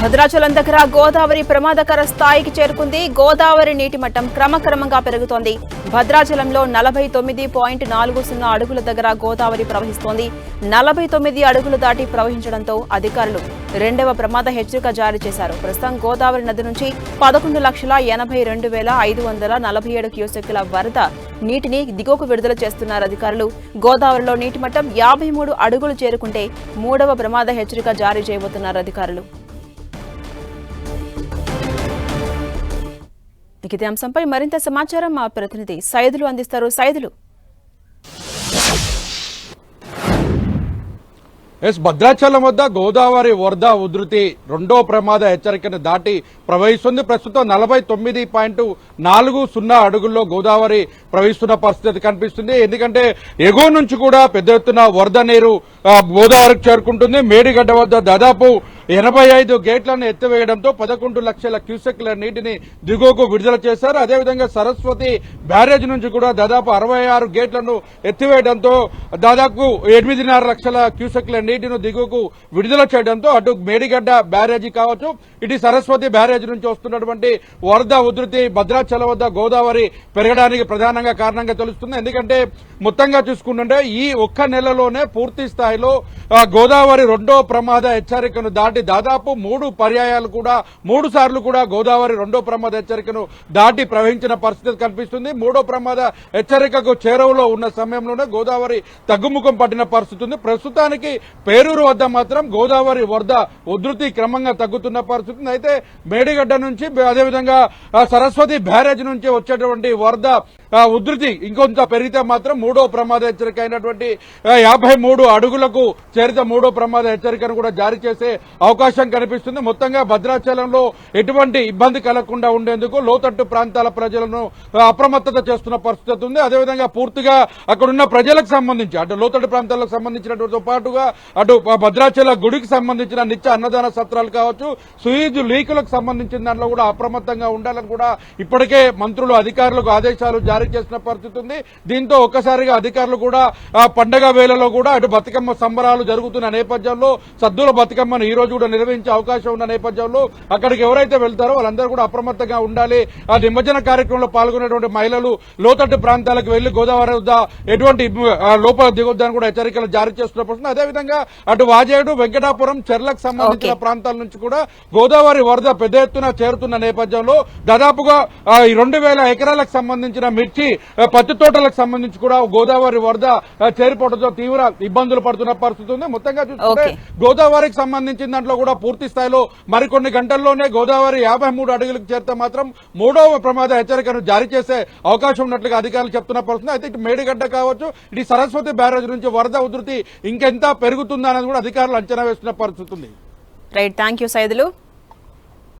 భద్రాచలం దగ్గర గోదావరి ప్రమాదకర స్థాయికి చేరుకుంది. గోదావరి నీటి మట్టం క్రమక్రమంగా పెరుగుతోంది. భద్రాచలంలో నలభై తొమ్మిది పాయింట్ నాలుగు సున్నా అడుగుల దగ్గర గోదావరి ప్రవహిస్తోంది. నలభై తొమ్మిది అడుగులు దాటి ప్రవహించడంతో అధికారులు రెండవ ప్రమాద హెచ్చరిక జారీ చేశారు. ప్రస్తుతం గోదావరి నది నుంచి పదకొండు లక్షల ఎనభై రెండు వేల ఐదు వందల నలభై ఏడు క్యూసెక్కుల వరద నీటిని దిగువకు విడుదల చేస్తున్నారు అధికారులు. గోదావరిలో నీటి మట్టం యాభై మూడు అడుగులు చేరుకుంటే మూడవ ప్రమాద హెచ్చరిక జారీ చేయబోతున్నారు అధికారులు. ఇక ఇదే అంశంపై మరింత సమాచారం మా ప్రతినిధి సైదులు అందిస్తారు. సైదులు. ఎస్ భద్రాచలం వద్ద గోదావరి వరద ఉధృతి రెండో ప్రమాద హెచ్చరికను దాటి ప్రవహిస్తుంది. ప్రస్తుతం నలభై తొమ్మిది పాయింట్ నాలుగు సున్నా అడుగుల్లో గోదావరి ప్రవహిస్తున్న పరిస్థితి కనిపిస్తుంది. ఎందుకంటే ఎగువ నుంచి కూడా పెద్ద ఎత్తున వరద నీరు గోదావరికి చేరుకుంటుంది. మేడిగడ్డ వద్ద దాదాపు ఎనభై ఐదు గేట్లను ఎత్తివేయడంతో పదకొండు లక్షల క్యూసెక్ల నీటిని దిగువకు విడుదల చేశారు. అదేవిధంగా సరస్వతి బ్యారేజ్ నుంచి కూడా దాదాపు అరవై ఆరు గేట్లను ఎత్తివేయడంతో దాదాపు ఎనిమిదిన్నర లక్షల క్యూసెక్ల నీటిని దిగువకు విడుదల చేయడంతో అటు మేడిగడ్డ బ్యారేజీ కావచ్చు ఇటు సరస్వతి బ్యారేజ్ నుంచి వస్తున్నటువంటి వరద ఉధృతి భద్రాచలం వద్ద గోదావరి పెరగడానికి ప్రధానంగా కారణంగా తెలుస్తుంది. ఎందుకంటే మొత్తంగా చూసుకుంటుంటే ఈ ఒక్క నెలలోనే పూర్తి స్థాయిలో గోదావరి రెండో ప్రమాద హెచ్చరికను దాటి దాదాపు మూడు పర్యాయాలు కూడా మూడు సార్లు కూడా గోదావరి రెండో ప్రమాద హెచ్చరికను దాటి ప్రవహించిన పరిస్థితి కనిపిస్తుంది. మూడో ప్రమాద హెచ్చరికకు చేరువలో ఉన్న సమయంలోనే గోదావరి తగ్గుముఖం పట్టిన పరిస్థితి ఉంది. ప్రస్తుతానికి పేరూరు వద్ద మాత్రం గోదావరి వరద ఉధృతి క్రమంగా తగ్గుతున్న పరిస్థితి అయితే మేడిగడ్డ నుంచి అదేవిధంగా సరస్వతి బ్యారేజ్ నుంచి వచ్చేటువంటి వరద ఉధృతి ఇంకొంత పెరిగితే మాత్రం మూడో ప్రమాద హెచ్చరిక అయినటువంటి యాభై మూడు అడుగులకు చేరితే మూడో ప్రమాద హెచ్చరికను కూడా జారీ చేసే అవకాశం కనిపిస్తుంది. మొత్తంగా భద్రాచలంలో ఎటువంటి ఇబ్బంది కలగకుండా ఉండేందుకు లోతట్టు ప్రాంతాల ప్రజలను అప్రమత్తత చేస్తున్న పరిస్థితి ఉంది. అదేవిధంగా పూర్తిగా అక్కడున్న ప్రజలకు సంబంధించి అటు లోతట్టు ప్రాంతాలకు సంబంధించినటువంటి పాటుగా అటు భద్రాచల గుడికి సంబంధించిన నిత్య అన్నదాన సత్రాలు కావచ్చు సుయీజు లీకులకు సంబంధించిన దాంట్లో కూడా అప్రమత్తంగా ఉండాలని కూడా ఇప్పటికే మంత్రులు అధికారులకు ఆదేశాలు జారీ చేసిన పరిస్థితి ఉంది. దీంతో ఒక్కసారిగా అధికారులు కూడా పండగ వేళలో కూడా అటు బతుకమ్మ సంబరాలు జరుగుతున్న నేపథ్యంలో సద్దుల బతుకమ్మను ఈ రోజు కూడా నిర్వహించే అవకాశం ఉన్న నేపథ్యంలో అక్కడికి ఎవరైతే వెళ్తారో వాళ్ళందరూ కూడా అప్రమత్తంగా ఉండాలి ఆ నిమజ్జన కార్యక్రమంలో పాల్గొనేటువంటి మహిళలు లోతట్టు ప్రాంతాలకు వెళ్ళి గోదావరి వద్ద ఎటువంటి లోపల దిగొద్దని కూడా హెచ్చరికలు జారీ చేస్తున్న పరిస్థితి అదేవిధంగా అటు వాజేడు వెంకటాపురం చెర్లకు సంబంధించిన. ప్రాంతాల నుంచి కూడా గోదావరి వరద పెద్ద ఎత్తున చేరుతున్న నేపథ్యంలో దాదాపుగా ఈ రెండు వేల ఎకరాలకు సంబంధించిన మిర్చి పత్తి తోటలకు సంబంధించి కూడా గోదావరి వరద చేరిపోవడంతో తీవ్ర ఇబ్బందులు పడుతున్న పరిస్థితి ఉంది మొత్తంగా చూసుకుంటే. గోదావరికి సంబంధించిన దాంట్లో కూడా పూర్తి స్థాయిలో మరికొన్ని గంటల్లోనే గోదావరి యాభై మూడు అడుగులకు చేరితే మాత్రం మూడవ ప్రమాద హెచ్చరికను జారీ చేసే అవకాశం ఉన్నట్లుగా అధికారులు చెప్తున్న పరిస్థితి. అయితే ఇటు మేడిగడ్డ కావచ్చు ఇటు సరస్వతి బ్యారేజ్ నుంచి వరద ఉధృతి ఇంకెంత పెరుగుతుందా అనేది కూడా అధికారులు అంచనా వేస్తున్న పరిస్థితి ఉంది. Right thank you Saidulu